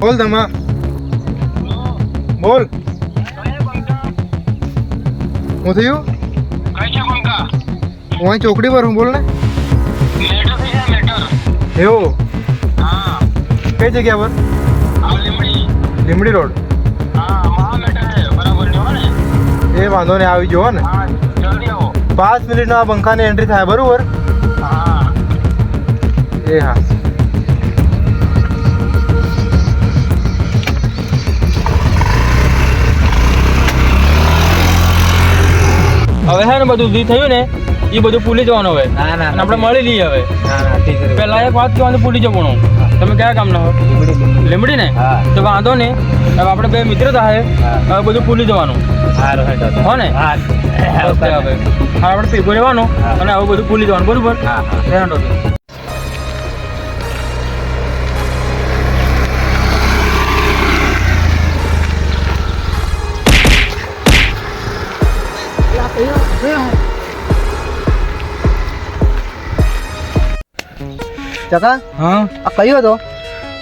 બોલ તમે બોલ. હું થયું? હું અહીં ચોકડી પર હું બોલ ને. એવું? કઈ જગ્યા પર? લીમડી રોડ. એ વાંધો નહીં આવી જુઓ ને. પાંચ મિનિટમાં આ પંખાની એન્ટ્રી થાય બરોબર? એ હા. છે ને બધું જે થયું ને એ બધું ભૂલી જવાનું હવે. ના ના આપણે મળી લઈએ હવે. ના ના પહેલા એક વાત કહેવાનું ભૂલી જવાનું તમે કયા કામના હો? લીમડી ને? તો વાંધો નહીં. હવે આપણે બે મિત્ર થાય હા. હવે બધું ભૂલી જવાનું. હો ને? હા. હવે. હા આપણે ભેગું રહેવાનું અને આવું બધું ભૂલી જવાનું. બરોબર? હા હા. ચકા હા? આ કયો હતો?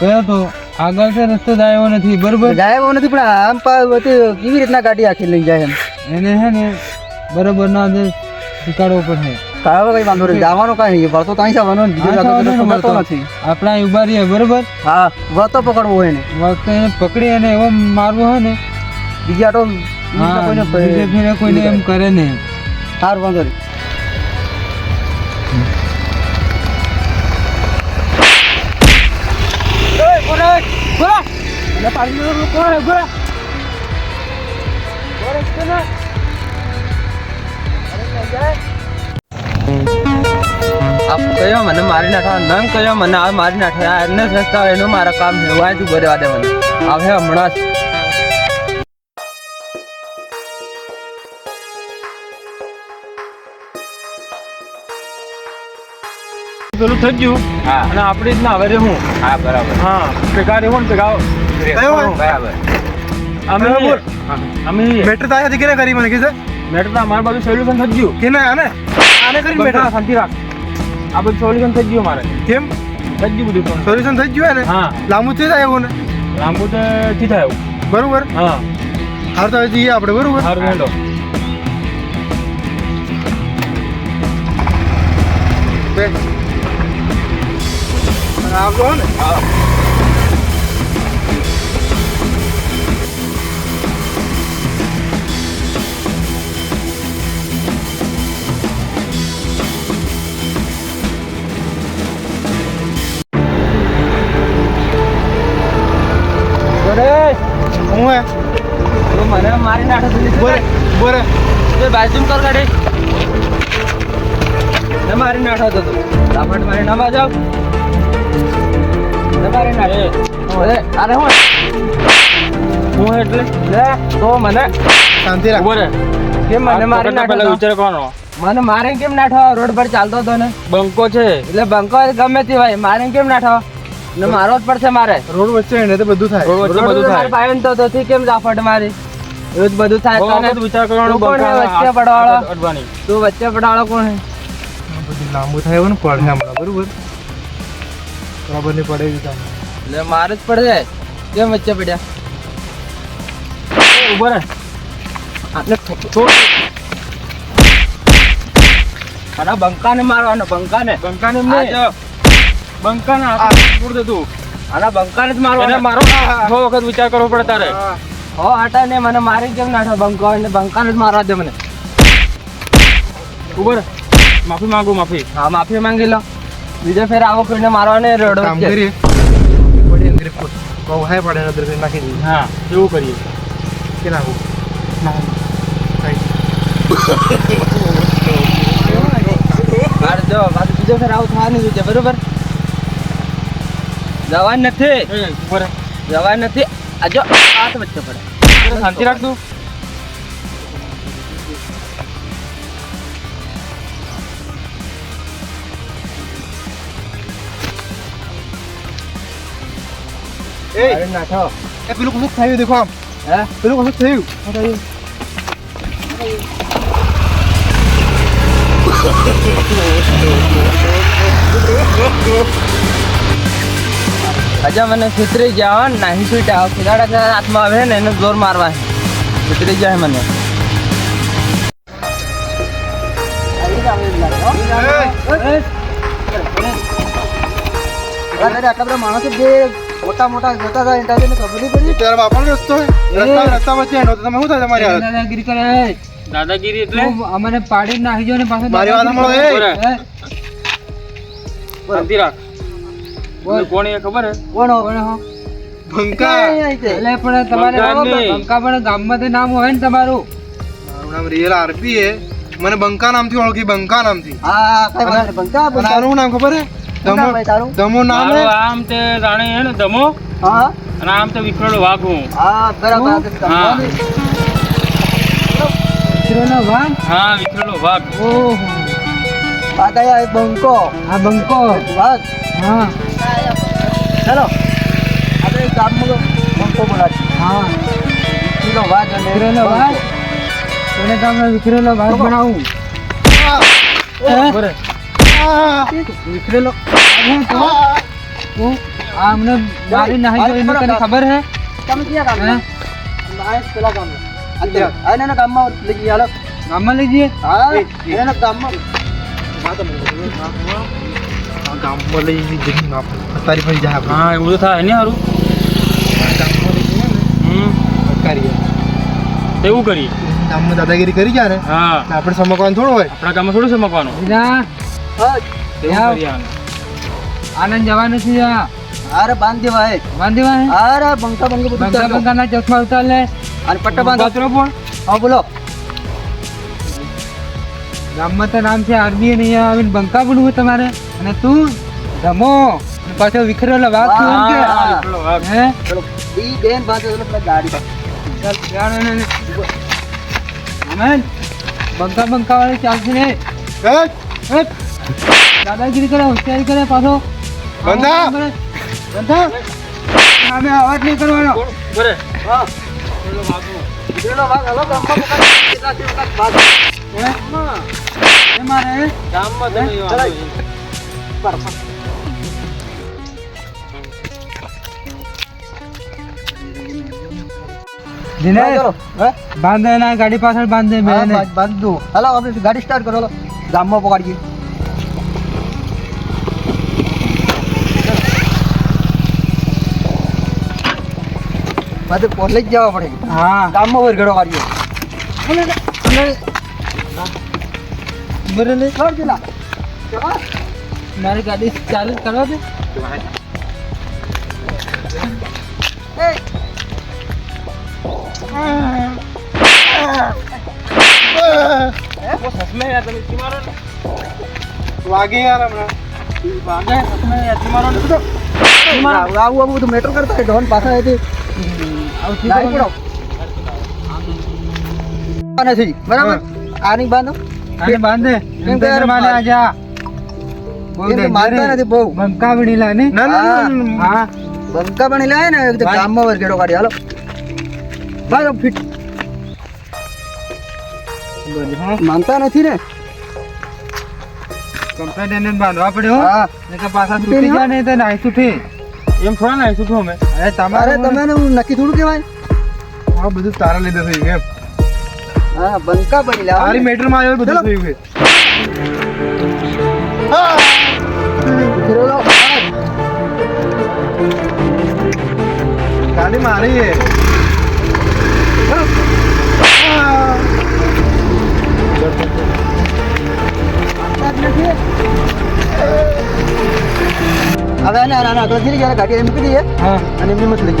કયો તો? આગળ છે રસ્તો જાયો નથી બરોબર? જાયો નથી પણ આમ કેવી રીતના ગાડી આખી લઈ જાય એમ? એને છે ને બરોબર ના દે શીખાડવો પડે કાવે કઈ વાંધો નહીં જવાનું કઈ નહીં વળતો કઈ જવાનું. નથી. આપણા ઊભા રહીએ બરોબર? હા વળતો પકડવો હોય ને વખતે એને પકડી અને એવો મારવો હોય ને. બીજા તો કોઈને એમ કરે. નહીં સારું વાંધો નહીં. મને મારી નાખવા નંગ કયો મને આ મારી નાખવા એમને સસ્તા એનું મારા કામ છે વાય તું દે મને આવે હમણાં પેલું થઈ ગયું. હા. અને આપણી રીતના હવે રહેવું. હા બરાબર. હા ભેગા રહેવું ને ભેગા? બરાબર. અમે હા, અમે મેટર તો આયા દીકરા કરી મને કીધે મેટર તો અમારી બાજુ સોલ્યુશન થઈ ગયું. કે ના આને? આને કરી મેટર? શાંતિ રાખ. આ બધું સોલ્યુશન થઈ ગયું મારે કેમ? થઈ ગયું બધું સોલ્યુશન થઈ ગયું ને હા. લાંબુ થઈ જાય એવું ને? લાંબુ તો થી થાય એવું. બરોબર? હા. હાર તો હવે જઈએ આપણે બરોબર? હાર હેલો આવજો ને? હું. મને મારી નાખો તું બોરે બોરે તે બાજુ કર ગાડી. મારી નાખો તો રાપટ મારી ના બાજાવ અરે અરે હું હું એટલે? લે તો મને શાંતિ રાખ. ઊભો કેમ મને મારી પહેલા નાખો વિચાર કરવાનો. મને મારે કેમ નાઠો રોડ પર ચાલતો હતો ને. બંકો છે. એટલે બંકો ગમે તે ભાઈ મારે કેમ નાઠો ને મારો જ પડશે મારે. રોડ વચ્ચે એને તો બધું થાય. રોડ વચ્ચે બધું થાય. પાયો ને તો તોથી કેમ જાફટ મારી? એવું જ બધું થાય તને? વિચાર કરવાનો હે વચ્ચે પડવાળો? અડવાની તું વચ્ચે પડવાળો કોણ હે બધું લાંબુ થાય એવું ને પડે હમણાં બરોબર. બરાબર નહીં પડે એવી એટલે મારે જ પડે. કેમ વચ્ચે પડ્યા? ઊભો રે આટલે છોડ અરે બંકાને મારવાનો બંકાને. બંકાને બંકાને આ છોડ દે તું. આના બંકાને જ મારવાનો. મારો છ વખત વિચાર કરવો પડે તારે. હો આટા ને મને મારી કેમ નાઠો બંકો એટલે બંકાને જ મારવા દે મને. ઊભો રે માફી માંગુ માફી. હા માફી માંગી લો. બીજો ફેર આવો કોઈને મારવા નહીં રોડ કામ. કરીએ. પડી અંદર બહુ હાય પડે અંદર કરી નાખી દઈએ. હા. એવું કરીએ. કે નાખું. મારે જો પાછું બીજો ફેર આવું થવાનું છે બરોબર? જવાન નથી. જવાન નથી. આ જો હાથ વચ્ચે પડે. શાંતિ રાખ તું મારી નાખો એ પેલું કશું થયું દેખો આમ હે પેલું કશું થયું આજે મને છેતરી જાવ નાહી સુઈટા કે હાથમાં આવે ને એને જોર મારવા છે. જાય મને. માણસ જે મોટા મોટા જતા હતા એન્ટા ને ખબર પડી. ત્યારે બાપણ રસ્તો રસ્તા રસ્તા વચ્ચે એનો તો તમે શું થાય તમારી દાદાગીરી કરે દાદાગીરી એટલે? અમને પાડી નાખી જો ને પાછો મારી વાત સાંભળો, એ. શાંતિ રાખ. કોણ એ ખબર હે? કોણ બંકા એટલે પણ તમારે બંકા પણ ગામમાં તે નામ હોય ને તમારું. મારું નામ રિયલ આરપી હે. મને બંકા નામથી ઓળખી બંકા નામથી. હા કઈ વાત બંકા અને બંકા આનું નામ ખબર હે? દમો તારું? દમો નામ હે? આમ તે રાણે હે ને દમો? હા? અને આમ તે વિખરેલો વાઘ. હું હા? બરાબર હા. વિખરેલો વાઘ? હા વિખરેલો વાઘ. ઓહો. પાતાયા એક બંકો. આ બંકો. વાઘ હા. ચલો. આપણે ગામમાં બંકો બોલાવીએ હા. કિલો વાત અને વિખરેલો વાઘ? તને ગામમાં વિખરેલો વાઘ બનાવું. બરે વિખરેલો હું આ અમને મારી નાહી જોઈ એનું તને ખબર હે તમે ક્યાં હે? ગામના આ પેલા ગામના અંદર આ એના કામમાં લઈ ગયા હાલો ગામમાં લઈ જઈએ હા એના ગામમાં આ ગામમાં લઈ જઈ તારી ફરી જાય. હા એવું તો થાય ને સારું ગામમાં લઈ જઈએ ને, ફટકારીએ. એવું કરી ગામમાં દાદાગીરી કરી ને હા આપણે સમકવાનું થોડું હોય આપણા ગામમાં થોડું સમકવાનું બીજા આનંદ જવાનું છે અરે બાંધ દેવા હે બાંધીવા હે અરે બંકા બંકા બધું બંકા બંકા ના ચશ્મા ઉતાર લે. અને પટ્ટા બાંધ. ઉતરો પણ. હા બોલો. ગામમાં તો નામ છે આરબી ને અહીંયા આવીને બંકા પણ તમારે. અને તું રમો. પાછો વિખરેલો વાત કે. હા. ચલો. ઈ બેન બાંધો એટલે પેલા ગાડી. ચાલ ચાલ ને ને. બંકા બંકા વાળી ચાલશે ને. એ, હે? દાદાગીરી કરે હોશિયારી કરે પાછો બંધા. બંધા સામે અવાજ નહીં કરવાનો બરે હા. પેલો વાઘ હલો ગામમાં પોતાનો કેટલા દિવસ બાદ એ મારે ગામમાં તમે હે? વાંધો ચલાય. નહીં. બરાબર. દિનેશ હા, ચલો. હે? બાંધે ના ગાડી પાછળ બાંધે બાંધ- બાંધ દો. હાલો આપણે ગાડી સ્ટાર્ટ કરો હાલો ગામમાં પકડીએ બધે કોલેજ જવા પડે. હા. ગામમાં વરઘડો કાઢીએ બરે લે છોડ દિલા ચલો. મારી ગાડી ચાલુ કરવા દે. યાર. વાગે યાર હમણાં. વાગે સસમે યારથી મારો. આવું આવું બધું મેટર કરતા ડોન પાછા આ નથી. બરાબર? આની બાંધો. આને બાંધે. કેમ કે માને આજા બહુ કેમ કે મારતા નથી બહુ. બંકા બનેલા ને ના ના, ના. ના, ના. હા. બંકા લાય ને એક ગામમાં વરઘેડો કાઢી. હાલો. બરાબર ફિટ. માનતા નથી ને? કમ્પ્લેટ એને બાંધવા પડ્યો હા. ને પાછા તૂટી ગયા. ને તો નાઈ તૂટી. એમ થોડા ના શું અમે? અરે અરે તમારે તમે એને નક્કી થોડું કહેવાય. આ બધું તારા લીધે થઈ ગયું એમ. હા બંકા બની લાવ તારી મેટરમાં આવ્યો બધું ચલો. થયું છે. ગાડી મારી છે. હવે એને આના આગળથી જયારે ગાડી મૂકી દઈએ હા અને એમની મત લઈ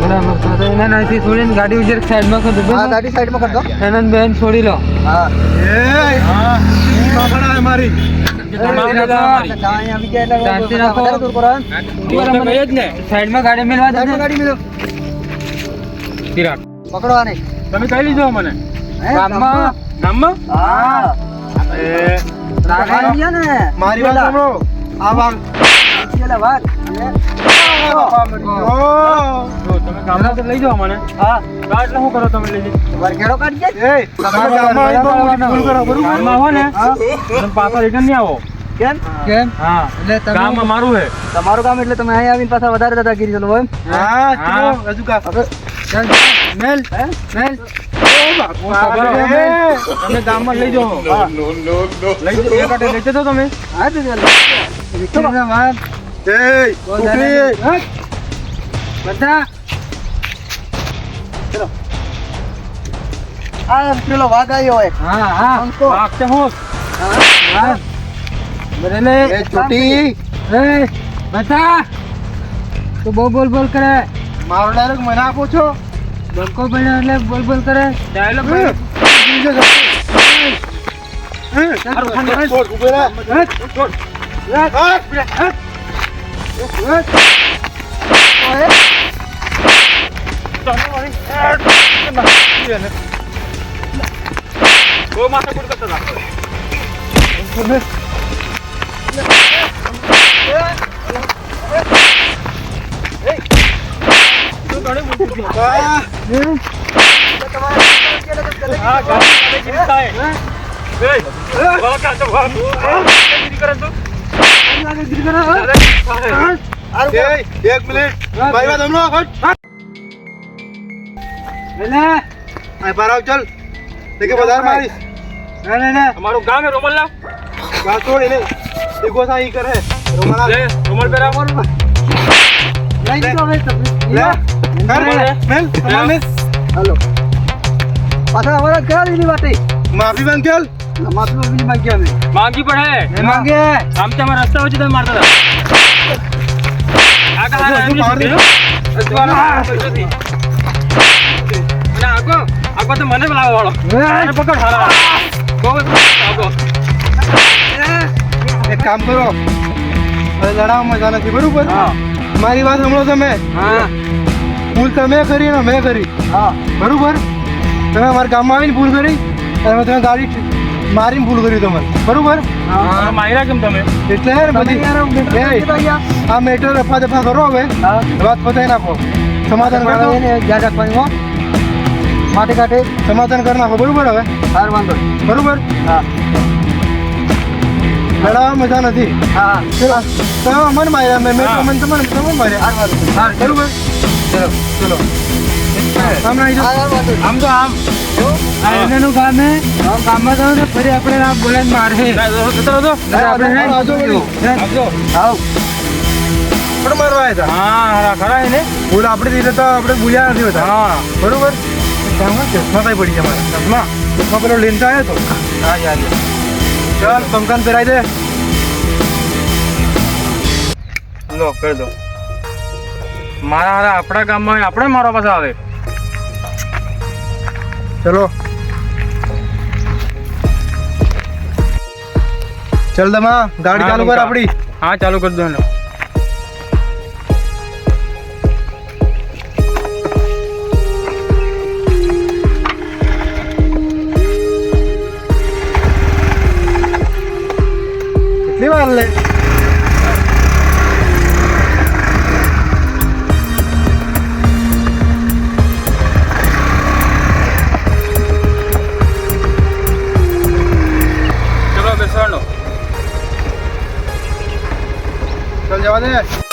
બરાબર તો તો એના નાઈથી છોડીને ગાડી ઉજર સાઈડમાં કરી દો હા ગાડી સાઈડમાં કરી દો એનંદ બેન છોડી લો હા એ મારી હા? ને તમે કઈ લીધો મને હે, ગામમાં ગામમાં હા એ ગાડી ગયા ને મારી વાત સાંભળો આ વાગ પેલા વાઘ અને ઓ જો તમે ગામમાં તો લઈ જાઓ મને હા તો એટલે શું કરો તમે લઈ જઈ વરઘેડો કાઢી જાય એ તમારા ગામમાં આવીને બહુ ભૂલ કરો બરોબર ગામમાં હો ને હા તમે પાછા રિટર્ન નહીં આવો કેમ કેમ હા એટલે તમે ગામ અમારું હે તમારું કામ એટલે તમે અહીંયા આવીને પાછા વધારે દાદાગીરી ચલો એમ હા હા. ચલો હજુ કા ચાલ, મેલ હે? મેલ ખબર હે. તમે ગામમાં લઈ જાઓ લઈ જાઓ એક આટે લઈ જશો તમે હા તો ચાલો વિક્રમના વાત એ ઉકલી. બધા. આ પેલો વાઘ આવ્યો હોય હા હા. અંકો. વાઘ છે હું? હા બરેલે એ ચોટી. એ બધા. તું બહુ બોલ બોલ કરે. મારો ડાયરેક્ટ મને આપો છો? બંકો બન્યો એટલે બોલ બોલ કરે. ડાયલોગ હે. હે. હા. હા. હા, ગાડી દાદાગીરી થાય. એ, વાઘ આ તો કરે તું. દાદાગીરી થાય. એ, એક મિનિટ ભાઈ વાત હમણાં હટ. એટલે આ બહાર આવ ચાલ તે કે વધારે મારીશ ના ના ના અમારું ગામ હે રોમલલા ગાળ તોડ એને દેખો સા ઈ કરે રોમાના લે રોમલ પેરા લઈ લીધો હવે તમે લે કર લે. મેલ તમાર મેલ હાલો માંગ ચાલ માથું બીજી માંગી અમે માંગી પણ હે. માંગે. આમ તો અમારા રસ્તા વચ્ચે તમે મારતા હતા. આગળ આગો આગો તો મને બોલાવવા વાળો. મને પકડ હારા. આગો એક કામ કરો. હવે લડાવવા મજા નથી બરોબર? મારી વાત સાંભળો તમે. હા. ભૂલ તમે કરી ને મેં કરી. હા. બરોબર? તમે અમારા ગામમાં આવીને ભૂલ કરી અને તમે ગાડી મારીને ભૂલ કરી તમે બરોબર? કેમ તમે. એટલે બધી આ મેટર રફા દફા કરો હવે. વાત પતાવી નાખો. સમાધાન કરી યાદ રાખવાની હો. માથે કાઢે. સમાધાન કરી નાખો. બરોબર હવે? હાર વાંધો. બરોબર? હા. લડાવવા મજા નથી. હા. ચલો. તમે અમને માર્યા. મેં તમને તમને માર્યા. બરોબર? ચલો ચલો. હાર નહીં. આમ તો આમ કામમાં ફરી આપણે આ બોલાને મારે જતો રહો તો. આપણે હે ખરા ને ભૂલ આપણે તો આપણે ભૂલ્યા નથી હા બરોબર ચશ્મા પડી ગયા મારા ચશ્મા ચશ્મા તો હા છે. ચાલ પંકાન પહેરાઈ દે લો, કરી દો મારા હારા આપણા ગામમાં આપણે મારવા પાસે આવે ચલો. ચલ દમા ગાડી ચાલુ કર. આપડી. હા ચાલુ કરી દો કેટલી વાર લે? ચલો